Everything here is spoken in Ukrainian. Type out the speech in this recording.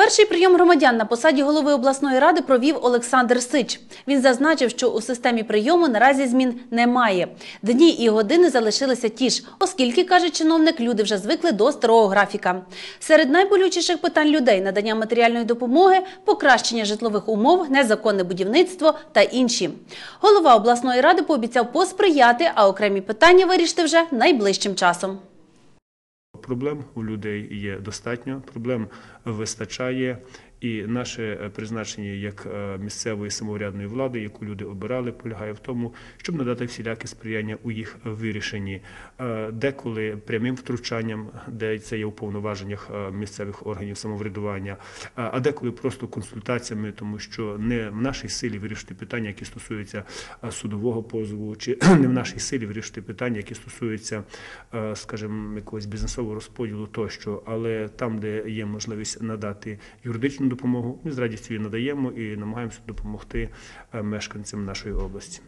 Перший прийом громадян на посаді голови обласної ради провів Олександр Сич. Він зазначив, що у системі прийому наразі змін немає. Дні і години залишилися ті ж, оскільки, каже чиновник, люди вже звикли до старого графіка. Серед найболючіших питань людей надання матеріальної допомоги, покращення житлових умов, незаконне будівництво та інші. Голова обласної ради пообіцяв посприяти, а окремі питання вирішити вже найближчим часом. Проблем у людей є достатньо, проблем вистачає. І наше е, призначення як е, місцевої самоврядної влади, яку люди обирали, полягає в тому, щоб надати всіляке сприяння у їх вирішенні, Е, деколи прямим втручанням, де це є у повноваженнях місцевих органів самоврядування, а деколи просто консультаціями, тому що не в нашій силі вирішити питання, які стосуються судового позову, чи не в нашій силі вирішити питання, які стосуються, скажімо, якогось бізнесового розподілу тощо, але там, де є можливість надати юридичну допомогу, ми з радістю її надаємо і намагаємося допомогти е, мешканцям нашої області.